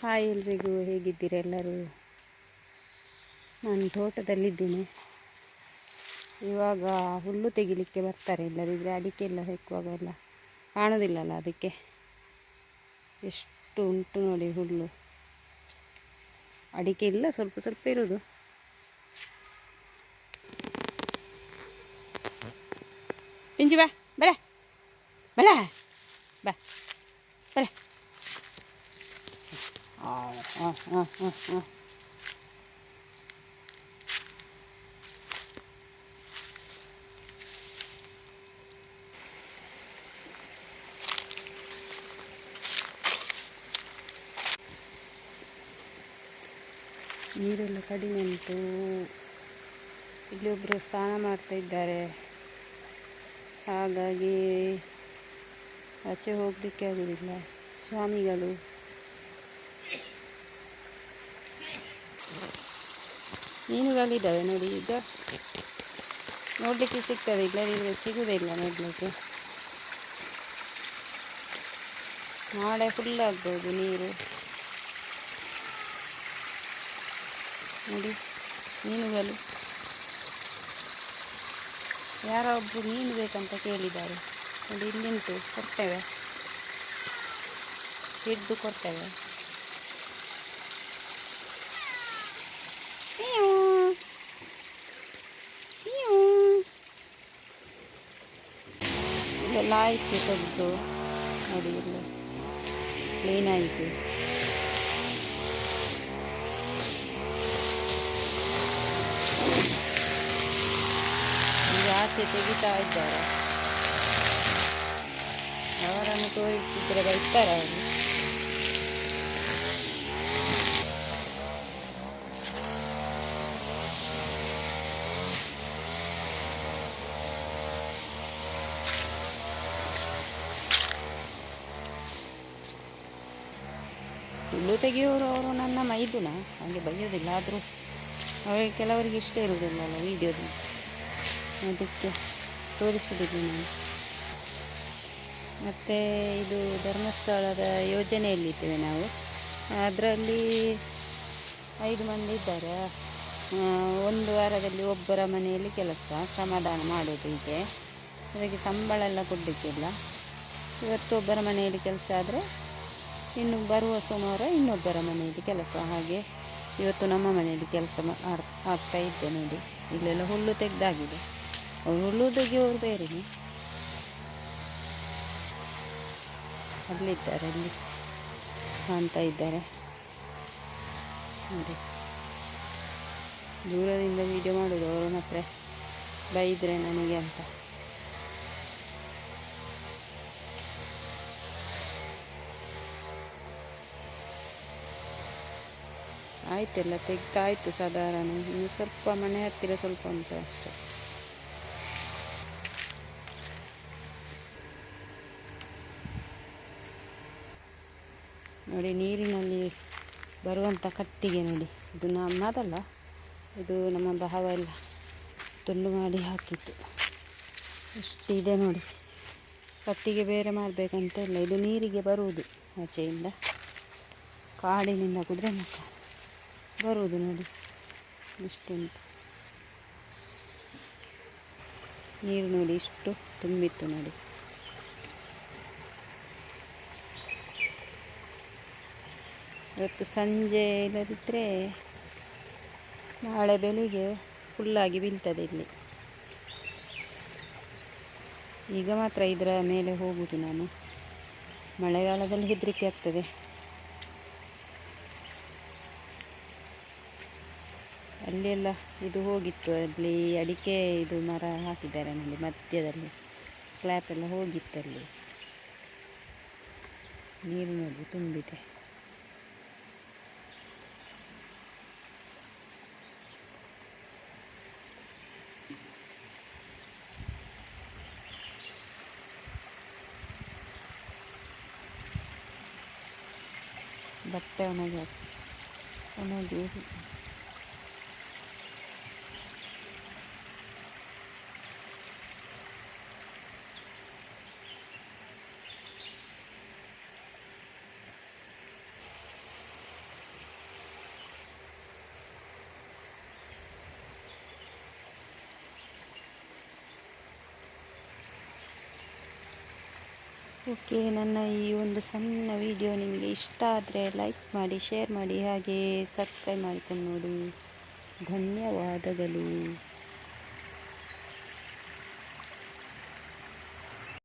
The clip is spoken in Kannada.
ಹಾಯ್ ಎಲ್ರಿಗೂ, ಹೇಗಿದ್ದೀರಿ ಎಲ್ಲರೂ? ನಾನು ತೋಟದಲ್ಲಿದ್ದೀನಿ. ಇವಾಗ ಹುಲ್ಲು ತೆಗಿಲಿಕ್ಕೆ ಬರ್ತಾರೆ ಇಲ್ಲದಿದ್ದರೆ ಅಡಿಕೆ ಎಲ್ಲ ಹೆಕ್ಕುವಾಗ ಎಲ್ಲ ಕಾಣೋದಿಲ್ಲಲ್ಲ ಅದಕ್ಕೆ. ಎಷ್ಟು ಉಂಟು ನೋಡಿ ಹುಲ್ಲು. ಅಡಿಕೆ ಇಲ್ಲ ಸ್ವಲ್ಪ ಸ್ವಲ್ಪ ಇರೋದು. ಪಿಂಚಿ ಬಾ, ಬರ, ಬಲ, ಬಾ, ಬರ. ಹಾಂ ಹಾಂ ಹಾಂ ನೀರೆಲ್ಲ ಕಡಿಮೆ ಉಂಟು. ಇಲ್ಲಿ ಒಬ್ಬರು ಸ್ನಾನ ಮಾಡ್ತಾ ಇದ್ದಾರೆ. ಹಾಗಾಗಿ ಆಚೆ ಹೋಗಲಿಕ್ಕೆ ಆಗೋದಿಲ್ಲ. ಸ್ವಾಮಿಗಳು. ಮೀನುಗಳಿದ್ದಾವೆ ನೋಡಿ, ಈಗ ನೋಡಲಿಕ್ಕೆ ಸಿಗ್ತದೆ ಇಲ್ಲದಿದ್ದರೆ ಸಿಗುವುದಿಲ್ಲ ನೋಡಲಿಕ್ಕೆ. ನಾಳೆ ಫುಲ್ ಆಗ್ಬೋದು ನೀರು. ನೋಡಿ ಮೀನುಗಳು ಯಾರೋ ಒಬ್ಬರು ಮೀನು ಬೇಕಂತ ಕೇಳಿದ್ದಾರೆ. ನೋಡಿ ಇಲ್ಲಿಂಟು ಕೊಡ್ತೇವೆ. ಹಿಡಿದು ಕೊಡ್ತೇವೆ. ಇಲ್ಲೆಲ್ಲ ಆಯಿತು ತೆಗೆದು ನೋಡಿ ಇಲ್ಲಿ ಕ್ಲೀನ್ ಆಯಿತು ಈಗ ಆಚೆ ತೆಗಿತಾ ಇದ್ದಾರೆ ಅವರನ್ನು ತೋರಿಸಿದ್ರೆ ಬೈತಾರೆ ಅವರು ಹುಲ್ಲು ತೆಗೆಯೋರು ಅವರು ನನ್ನ ಮೈದುನ, ಹಾಗೆ ಬೈಯೋದಿಲ್ಲ, ಆದರೂ ಅವರಿಗೆ ಕೆಲವರಿಗೆ ಇಷ್ಟ ಇರುವುದಿಲ್ಲಲ್ಲ ವೀಡಿಯೋದು ಅದಕ್ಕೆ ತೋರಿಸುವುದಿಲ್ಲ ನಾನು. ಮತ್ತು ಇದು ಧರ್ಮಸ್ಥಳದ ಯೋಜನೆಯಲ್ಲಿದ್ದೇವೆ ನಾವು. ಅದರಲ್ಲಿ ಐದು ಮಂದಿ ಇದ್ದಾರೆ. ಒಂದು ವಾರದಲ್ಲಿ ಒಬ್ಬರ ಮನೆಯಲ್ಲಿ ಕೆಲಸ, ಸಮಾಧಾನ ಮಾಡೋದು ಹೀಗೆ. ಅದಕ್ಕೆ ಸಂಬಳ ಎಲ್ಲ ಕೊಡಲಿಕ್ಕಿಲ್ಲ. ಇವತ್ತು ಒಬ್ಬರ ಮನೆಯಲ್ಲಿ ಕೆಲಸ ಆದರೆ ಇನ್ನು ಬರುವ ಸೋಮವಾರ ಇನ್ನೊಬ್ಬರ ಮನೆಯಲ್ಲಿ ಕೆಲಸ. ಹಾಗೆ ಇವತ್ತು ನಮ್ಮ ಮನೆಯಲ್ಲಿ ಕೆಲಸ ಆಗ್ತಾ ಇದ್ದೆ ನೋಡಿ. ಇಲ್ಲೆಲ್ಲ ಹುಲ್ಲು ತೆಗೆದಾಗಿದೆ. ಅವ್ರು ಹುಲ್ಲು ತೆಗೆಯೋರು ಬೇರೆನೇ. ಅಲ್ಲಿದ್ದಾರೆ, ಅಲ್ಲಿ ಕಾಣ್ತಾ ಇದ್ದಾರೆ. ನೋಡಿ. ದೂರದಿಂದ ವೀಡಿಯೋ ಮಾಡೋದು ಅವ್ರ ಹತ್ರ ಬೈದರೆ ನನಗೆ ಅಂತ. ಆಯ್ತೆಲ್ಲ ತೆಗ್ದಾಯ್ತು ಸಾಧಾರಣ. ಇನ್ನು ಸ್ವಲ್ಪ ಮನೆ ಹತ್ತಿರ ಸ್ವಲ್ಪ ಉಂಟು ಅಷ್ಟೆ. ನೋಡಿ, ನೀರಿನಲ್ಲಿ ಬರುವಂಥ ಕಟ್ಟಿಗೆ ನೋಡಿ. ಇದು ನಮ್ಮದಲ್ಲ ಇದು ನಮ್ಮ ಭಾವ ಎಲ್ಲ ತುಂಡು ಮಾಡಿ ಹಾಕಿತ್ತು ಇಷ್ಟಿದೆ ನೋಡಿ. ಕಟ್ಟಿಗೆ ಬೇರೆ ಮಾಡಬೇಕಂತ ಇಲ್ಲ. ಇದು ನೀರಿಗೆ ಬರುವುದು ಆಚೆಯಿಂದ. ಕಾಡಿನಿಂದ ಕುದುರೆ ಮುಖ ಬರುವುದು ನೋಡಿ. ಇಷ್ಟುಂಟು ನೀರು ನೋಡಿ ಇಷ್ಟು ತುಂಬಿತ್ತು ನೋಡಿ. ಇವತ್ತು ಸಂಜೆ ಇಲ್ಲದಿದ್ದರೆ ನಾಳೆ ಬೆಳಿಗ್ಗೆ ಫುಲ್ಲಾಗಿ ಬೀಳ್ತದೆ ಇಲ್ಲಿ. ಈಗ ಮಾತ್ರ ಇದರ ಮೇಲೆ ಹೋಗುವುದು ನಾನು. ಮಳೆಗಾಲದಲ್ಲಿ ಹೆದರಿಕೆ ಆಗ್ತದೆ. ಅಲ್ಲಿ ಎಲ್ಲ ಇದು ಹೋಗಿತ್ತು, ಅಲ್ಲಿ ಅಡಿಕೆ ಇದು ಮರ ಹಾಕಿದ್ದಾರೆ ನನಗೆ ಮಧ್ಯದಲ್ಲಿ ಸ್ಲ್ಯಾಪ್ ಎಲ್ಲ ಹೋಗಿತ್ತು ಅಲ್ಲಿ. ನೀರು ನೋಡಿ ತುಂಬಿದೆ. ಬಟ್ಟೆ ಒಣಗಿ ಒಣಗಿ ಓಕೆ, ನನ್ನ ಈ ಒಂದು ಸಣ್ಣ ವಿಡಿಯೋ ನಿಮಗೆ ಇಷ್ಟ ಆದರೆ ಲೈಕ್ ಮಾಡಿ, ಶೇರ್ ಮಾಡಿ, ಹಾಗೆ ಸಬ್ಸ್ಕ್ರೈಬ್ ಮಾಡಿಕೊಂಡು ನೋಡಿ. ಧನ್ಯವಾದಗಳು.